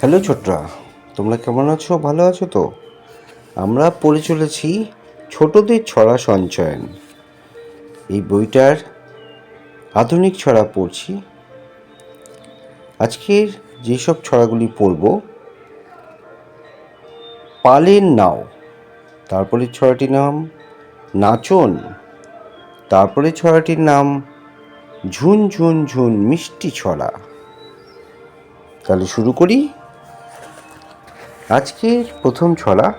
Hello ছোটরা, তোমরা কেমন আছো? ভালো আছো তো? আমরা পড়ে চলেছি ছোটদের ছড়া সঞ্চয়ন। এই বইটার আধুনিক ছড়া পড়ছি। আজকের যেসব ছড়াগুলি পড়ব, পালের নাও, তারপরে ছড়াটির নাম নাচন, তারপরে ছড়াটির নাম ঝুন ঝুন ঝুন মিষ্টি ছড়া। তাহলে শুরু করি। আজকের প্রথম ছড়া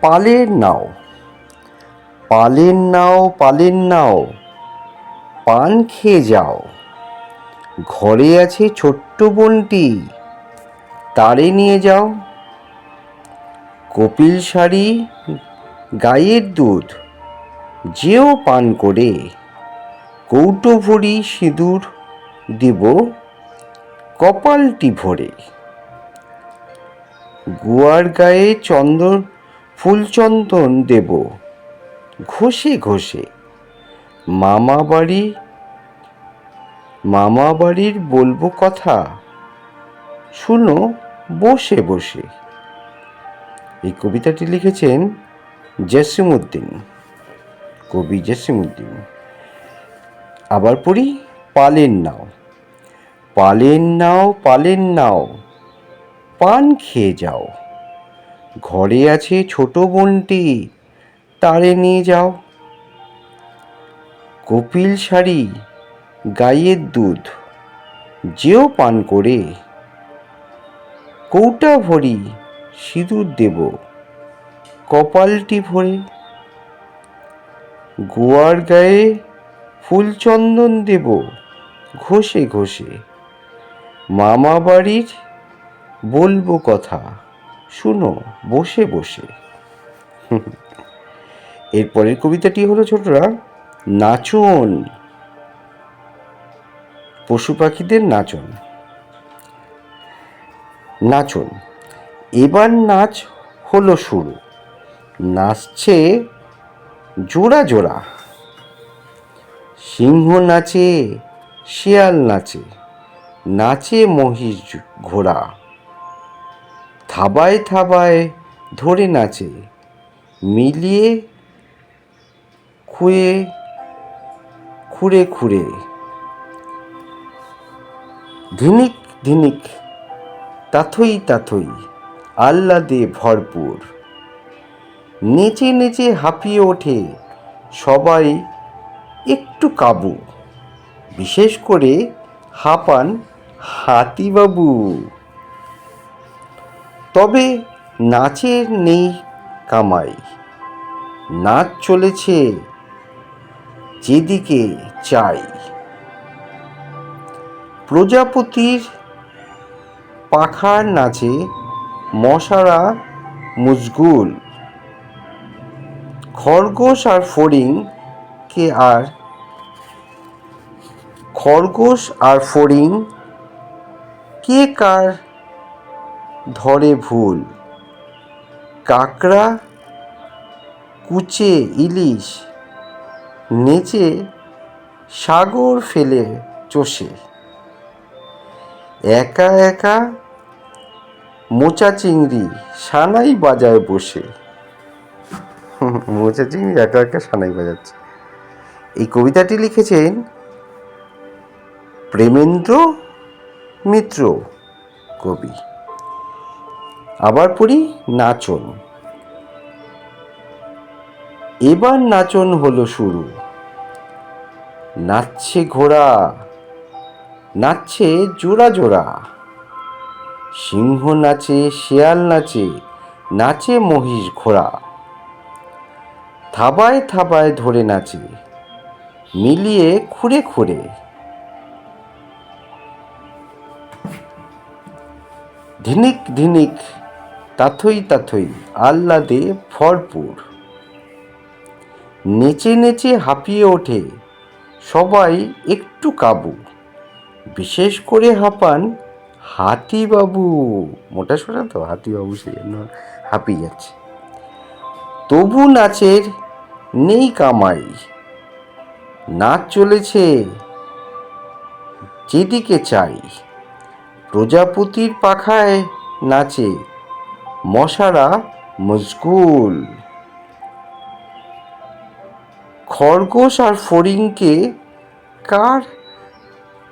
পালের নাও। পালের নাও পালের নাও, পান খেয়ে যাও। ঘরে আছে ছোট্ট বোনটি, তারে নিয়ে যাও। কপিল শাড়ি, গায়ের দুধ, যেও পান করে। কৌটো ভরি সিঁদুর দেব, কপালটি ভরে। গুয়ার গায়ে চন্দন ফুলচন্দন দেব। ঘষে ঘষে। মামা বাড়ি, মামা বাড়ির বলব কথা। শুনো, বসে বসে। এই কবিতাটি লিখেছেন জসিমুদ্দিন কবি জসিমুদ্দিন আবার পড়ি পালের নাও। পালের নাও পালের নাও। পান খেয়ে যাও। ঘরে আছে ছোট বোনটি, তারে নিয়ে যাও। কপিল শাড়ি, গাইয়ের দুধ, যেও পান করে। কৌটা ভরি সিঁদুর দেব, কপালটি ভরে। গোয়ার গায়ে ফুলচন্দন দেব, ঘষে ঘষে। মামা বাড়ির বলব কথা। শুনো, বসে বসে। এরপরের কবিতাটি হলো, ছোটরা, নাচন। পশু পাখিদের নাচন। নাচন। এবার নাচ হলো শুরু। নাচছে জোড়া জোড়া। সিংহ নাচে, শিয়াল নাচে। নাচে মহিষ ঘোড়া। থাবায় থাবায় ধরে নাচে, মিলিয়ে খুয়ে খুঁড়ে খুঁড়ে। ধিনিক ধিনিক, তাথই তাথই আহ্লাদে ভরপুর। নেচে নেচে হাঁপিয়ে ওঠে সবাই একটু কাবু, বিশেষ করে হাঁপান হাতিবাবু। তবে নাচের নেই কামাই। নাচ চলেছে যেদিকে চাই। প্রজাপতির পাখার নাচে মশারা মুজগুল খরগোশ আর ফড়িং কে আর খরগোশ আর ফড়িং কে কার ধরে ভুল। কাকড়া, কুচে ইলিশ, নেচে সাগর ফেলে চষে। একা একা মোচা চিংড়ি সানাই বাজায় বসে। মোচা চিংড়ি একা একা সানাই বাজাচ্ছে। এই কবিতাটি লিখেছেন প্রেমেন্দ্র মিত্র কবি। আবার পড়ি নাচন। এবার নাচন হলো শুরু। নাচছে ঘোড়া, নাচছে জোড়া জোড়া। সিংহ নাচে, শেয়াল নাচে নাচে মহিষ ঘোড়া। থাবায় থাবায় ধরে নাচে, মিলিয়ে খুঁড়ে খুঁড়ে। ধিনিক ধিনিক তাথই তাথই আহ্লাদে ভরপুর। নেচে নেচে হাঁপিয়ে ওঠে সবাই একটু কাবু। বিশেষ করে হাঁপান হাতিবাবু। মোটা সোটা তো, হাতিবাবু সেই জন্য হাঁপিয়ে যাচ্ছে। তবু নাচের নেই কামাই। নাচ চলেছে যেদিকে চাই। প্রজাপতির পাখায় নাচে মশারা মশগুল খরগোশ আর ফড়িংকে কার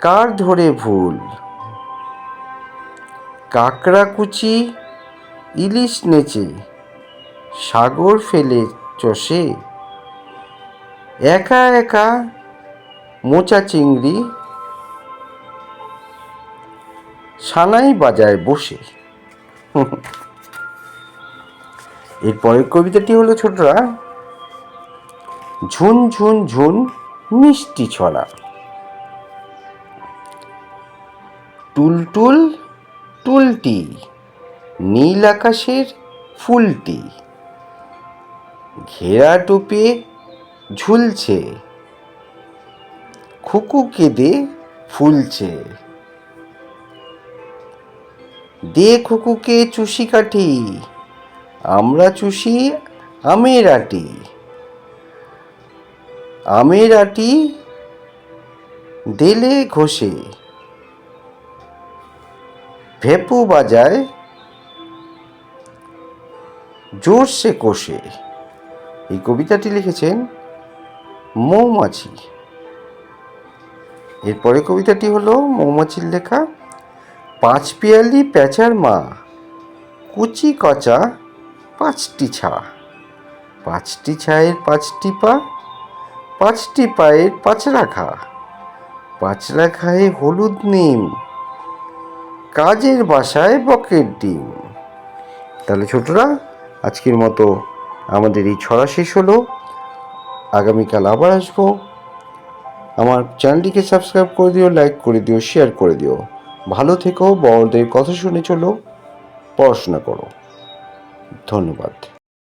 কার ধরে ভুল? কাকড়া কুচি ইলিশ নেচে, সাগর ফেলে চষে, একা একা মোচা চিংড়ি, সানাই বাজায় বসে। এর পরের কবিতাটি হলো, ছোটরা, ঝুন ঝুন ঝুন মিষ্টি ছড়া টুলটুল টুলটি, নীল আকাশের ফুলটি, ঘেরা টোপে ঝুলছে, খুকু কেঁদে ফুলছে। দে খুকুকে চুষি কাঠি আমরা চুষি আমের আটি। আমের আটি দেলে ঘষে। ভেপু বাজায় জোরসে কষে। এই কবিতাটি লিখেছেন মৌমাছি। এরপরে কবিতাটি হলো মৌমাছির লেখা, পাঁচ পিয়ালি প্যাঁচার মা, কুচি কচা পাঁচটি ছা। পাঁচটি ছায়ের পাঁচটি পা, পাঁচটি পায়ের পাঁচরা খা পাঁচরা খায়ে হলুদ নিম। কাজের বাসায় বকের ডিম। তাহলে ছোটরা, আজকের মতো আমাদের এই ছড়া শেষ হলো। আগামীকাল আবার আসব। আমার চ্যানেলটিকে সাবস্ক্রাইব করে দিও, লাইক করে দিও, শেয়ার করে দিও। ভালো থেকো, বড়দের কথা শুনে চলো, পড়াশোনা করো। ধন্যবাদ।